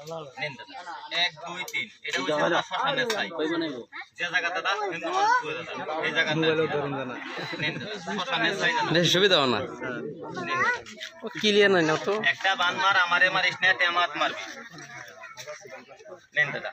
নেন দাদা। এক, দুই, তিন। এটা হচ্ছে দাদা শ্মশানের ছাই। যে জায়গা দাদা হিন্দু মানুষ করে দাদা। এই জায়গাটা নেন দাদা। শ্মশানের ছাই বেশ সুবিধা না নেন দাদা। ও ক্লিয়ার নাই না তো একটা বান মার আমারে মারিস না টেমাত মারবি নেন দাদা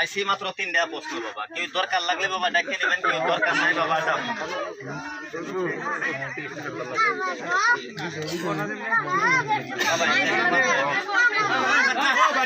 আইসি মাত্র তিনটা প্রশ্ন বাবা কেউ দরকার লাগলে বাবা ডাকে নেবেন কেউ দরকার নাই বাবা ডাক বাবা,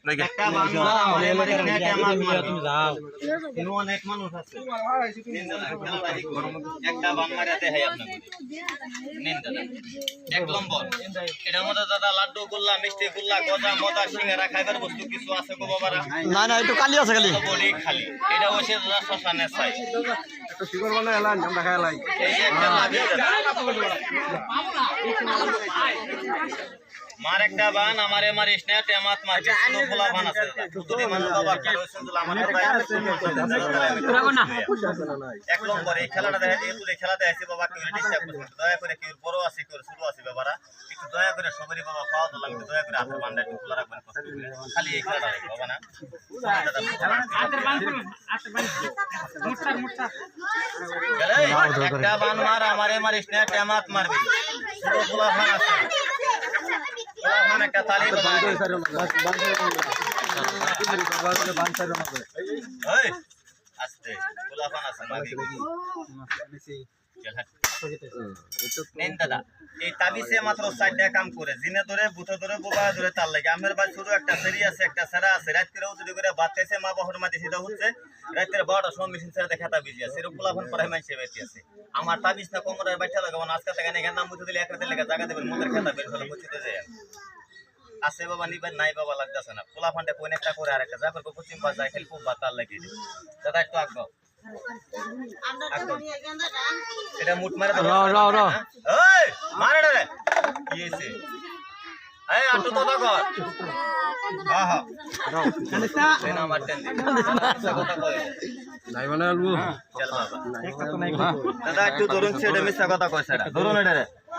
আমার একটা বাংলা আমারে দাদা, খেলাটা ঠিক করুন। একটা বান মারা দেখাই আপনাকে। নিন দাদা এক নম্বর এটার মধ্যে দাদা লাড্ডু গোল্লা মিষ্টি গোল্লা গজা মজা সিঙ্গারা খাইবার বস্তু কিছু আছে গো বাবারা? না না একটু কালি আছে খালি। বডি খালি। এটা হচ্ছে দাদা শ্মশানের সাই এই যে একটা লাভি মার একটা বান আমারে মারিস না টেমাত মারছে ছোট পোলা বান আছে। যদি মানুষ বাবা খেলো সুন্দর আমার এক নম্বর এই খেলাটা দেখা দিয়ে তুলে খেলা দেখাইছে বাবা কেউ ডিস্টার্ব করছে। দয়া করে কেউ বড় আছে কেউ ছোট আছে বাবারা একটু দয়া করে সবারই বাবা পাওয়া তো লাগবে দয়া করে হাতের বান্ডা একটু খোলা রাখবেন কষ্ট করে। খালি এই খেলাটা বাবা না। একটা বান মার আমারে মারিস না টেমাত মারবি। ছোট পোলা ফান আছে পোলা ফান একটা তালি বাবা। ওই, আস্তে পোলা ফান আছে। নেন দাদা এই তাবিসে মাত্র চারটা কাম করে জিনে ধরে বুথে ধরে বোবা ধরে তার লাগে। আমের বাড়ি শুধু একটা সেরি আছে একটা সেরা আছে। রাত করে উজুরি করে ভাত খাইছে মা বাহর মাটি সেটা হচ্ছে রাতের বারোটার সময় মেশিন ছেড়ে দেখা তাবিজ আছে। এরকম পোলাফোন পরে মাইছে বেঁচে আছে। আমার তাবিজ না কোমরের বাইটা লাগাবো আজকে থেকে এখানে নাম মুছে দিলে এক রাতের লেগে জায়গা দেবেন মুখের খেতা বের হলে যায়। আছে বাবা নিবেন নাই বাবা লাগতেছে না। পোলা ফান্ডে কোন একটা করে আর একটা যা করব পশ্চিম লাগিয়ে দাদা একটু আগ্রহ এটা মুট মারে। এই রে। কি এই আটু তো কর হ্যাঁ হ্যাঁ। এই না মারতেন কথা কয়। নাই মানে চল বাবা। দাদা একটু ধরুন সেটা মিথ্যা কথা কয় সেটা ধরুন এটা রে।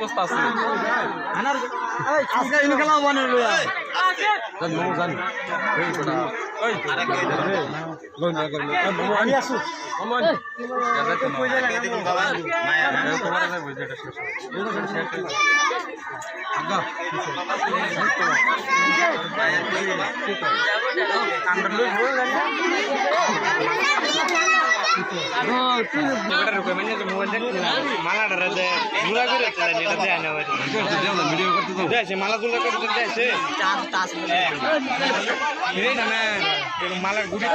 পোস্তা আছে। এই কোনা ওই আমি আছো মালা তুলে করতে দেছে এই না না মালার গুড়ি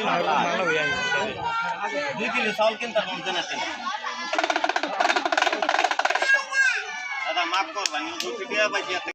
মালা হয়ে দুই কিলো চাউল কিনতে বলতে না দাদা মাফ করবেন